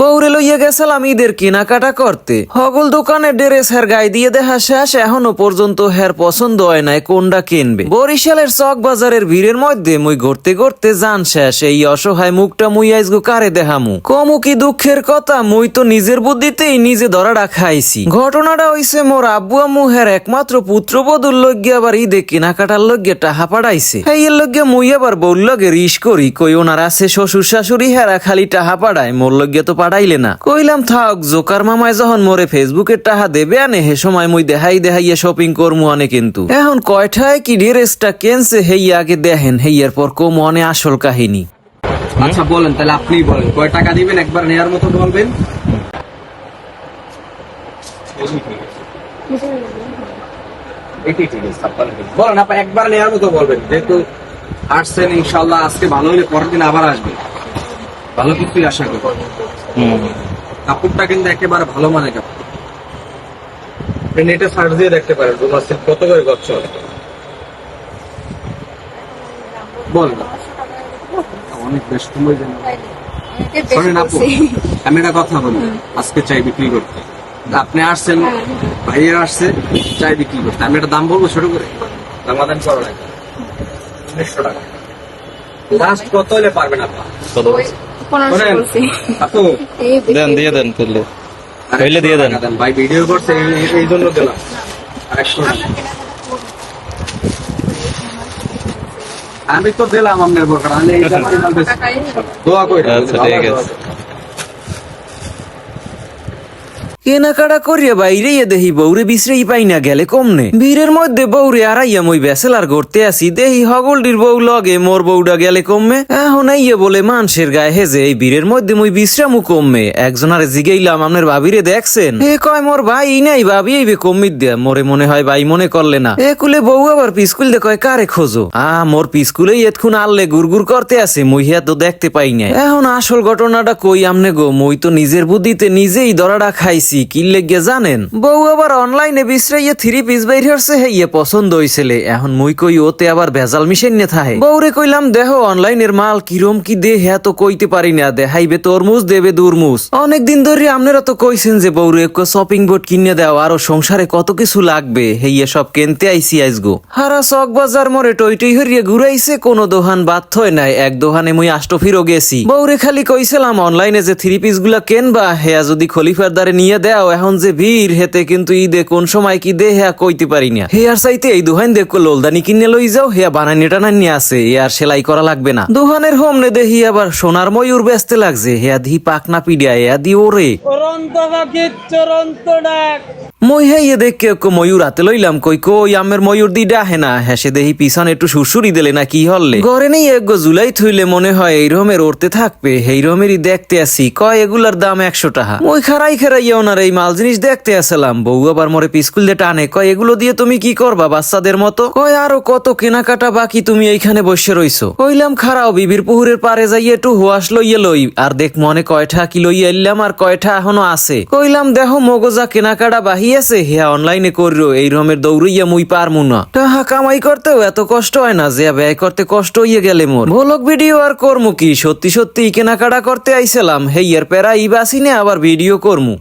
বৌরে লইয়া গেছিলাম ঈদের কেনাকাটা করতে। হগল দোকানে ড্রেস হের গায়ে দিয়ে দেখা শেষ, এখনও পর্যন্ত হের পছন্দ হয় নাই কোনটা কিনবে। বরিশালের চক বাজারের ভিড়ের মধ্যে মুই ঘুরতে ঘুরতে যান শেষ, এই অসহায় মুখটা মুই আইসগো কারে দেখামু কমু কি দুঃখের কথা, মুই তো নিজের বুদ্ধিতেই নিজে ধরাটা খাইছি। ঘটনাটা হইছে মোর আব্বু আম্মু হের একমাত্র পুত্র পুত্রবধূর লগ্গে আবার ঈদে কেনাকাটার লগ্গে টাহা পাঠাইছে এই এর লগ্গে মুই আবার বউর লগে রিস করি, কই ওনার আছে শ্বশুর শাশুড়ি, হেরা খালি টাহা পাড়ায়, মোর লগ্গে তো পাঠাইলে না। কইলাম থাক জোকার মামায় যখন মোরে ফেসবুকের টাহা দেবে আনে হে সময় মুই দেখাই দেখাইয়া শপিং করমু আনে কিন্তু। এখন কয়টায় কি ড্রেসটা কেনছে হেই আগে দেখেন হেইয়ার পর কমু আনে আসল কাহিনী। আচ্ছা বলেন তাহলে আপনিই বলেন কয় টাকা দিবেন একবার নেয়ার মতো বলবেন? বলুন। বলেন আপনি একবার নেয়ার মতো বলবেন যেহেতু আসছেন ইনশাল্লাহ আজকে ভালো হলে পরের দিন আবার আসবেন। ভালো কিছুই আশা করি। কাপড়টা কিন্তু একেবারে ভালো মানে কাপড়। নেটে সার্চ দিয়ে দেখতে পারেন রুমার সিল্ক, কত করে গচ্ছ? বলেন অনেক বেশ, সময় শোনেন আপু, আমি একটা কথা বলি, আজকে চাই বিক্রি করতে। আপনি আসছেন ভাইয়ের আসছে, চাই বিক্রি করতে। আমি একটা দাম বলব ছোট করে? দামাদান করো না উনিশশো টাকা। লাস্ট কত হলে পারবেন আপনার দেন দিয়ে দেন তুললে হইলে দিয়ে দেন। ভাই ভিডিও করছে এই- জন্য দিলাম। আমি তো দিলাম আপনার। দোয়া করে। আচ্ছা, ঠিক আছে। কেনাকাটা করিয়া বাইরে দেহি বৌরে বিশ্রেই পাই না গেলে কমনে। বীরের মধ্যে বৌরে আড়াইয়া মই বেসেলার ঘুরতে আসি। দেহি হগলডির বউ লগে, মোর বউডা গেলে কমে এখন ইয়ে বলে মানুষের গায়ে হেজে, এই বীরের মধ্যে মই বিশ্রামু কমে একজনারে জিগাইলাম, আপনার ভাবিরে দেখছেন? এ কয়, মোর ভাই নাই, ভাবি এইবে কমিত দেয়া। মোরে মনে হয় ভাই মনে করলে না। এ কুলে বউ আবার পিস্কুল দে কয়, কারে খোঁজো? আ, মোর পিস্কুলেই এতক্ষণ আনলে গুড়গুড় করতে আছে মুই হিয়া তো দেখতে পাই না এখন আসল ঘটনাটা কই আমনে গো? মই তো নিজের বুদ্ধিতে নিজেই দরাটা খাইছি। লেগে জানেন? বউ আবার অনলাইনে বিশ্রাইয়ে থ্রি পিস বাইর হেইয়ে পছন্দ এখন মুই কই ওতে আবার ভেজাল মিশেন থাহে। বউরে কইলাম দেহ অনলাইনের মাল কিরম কি দে হ্যাঁ তো কইতে পারি না। দেখাইবে তরমুজ, দেবে দুরমুজ। অনেকদিন ধরে আপনারা তো কইছেন যে, বউরে শপিং বোর্ড কিনে আরও সংসারে কত কিছু লাগবে। হেইয়ে সব কেনতে আইসি আইসগো হারা চক বাজার মরে টই টই হরিয়ে ঘুরাইছে, কোন দোহান বাদ হয় নাই। এক দোহানে মুই আষ্ট ফিরো গেছি। বউরে খালি কইছিলাম, অনলাইনে যে থ্রি পিসগুলা কেনবা হেয়া যদি খলিফার দ্বারে নিয়ে দাও, এখন যে ভিড় হেতে কিন্তু ঈদে কোন সময় কি দে হেয়া কইতে পারি না। হেয়ার চাইতে এই দোহান দেখো, লোলদানি কিনে লই যাও হেয়া বানানি টানানি আছে, এ আর সেলাই করা লাগবে না। দোহানের হোমনে দেহি আবার সোনার ময়ূর ব্যস্তে লাগছে হেয়া দি পাকনা পিডিয়া হেয়া দি ওরে। মই হেয়ে দেখকে একটু ময়ূর হাতে লইলাম, কই কই আমের ময়ূর দি ডাহে না হেসে দেহি পিছনে একটু সুরসুরি দিলে না কি হল্লে ঘরে নেই এক জুলাই থইলে মনে হয় এই রকমের ওরতে থাকবে এই রকমেরই দেখতে আসি, কয় এগুলার দাম একশো টাকা। মই খারাই খারাইয়া ওনার এই মাল জিনিস দেখতে আসলাম, বউ আবার মরে পিস্কুল দিয়ে টানে, কয় এগুলো দিয়ে তুমি কি করবা বাচ্চাদের মতো? কয় আরও কত কেনাকাটা বাকি তুমি এইখানে বসে রইছো। কইলাম, খারাও, বিবির পুহুরের পারে যাইয়ে একটু হোয়াস লইয়ে লই, আর দেখ মনে কয়টা কি লইয়া এলাম আর কয়টা এখনও আছে। কইলাম, দেহ মগজা কেনাকাটা বাহিয়েছে হেয়া অনলাইনে করিও এই রমের দৌড়ইয়া মুই পারমু না। টাহা কামাই করতেও এত কষ্ট হয় না যে, ব্যয় করতে কষ্ট হইয়ে গেলে মোর। ভোলক ভিডিও আর করমু কি? সত্যি সত্যি কেনাকাটা করতে আইছিলাম হেইয়ার প্যারা ইবাসিনে আবার ভিডিও করমু।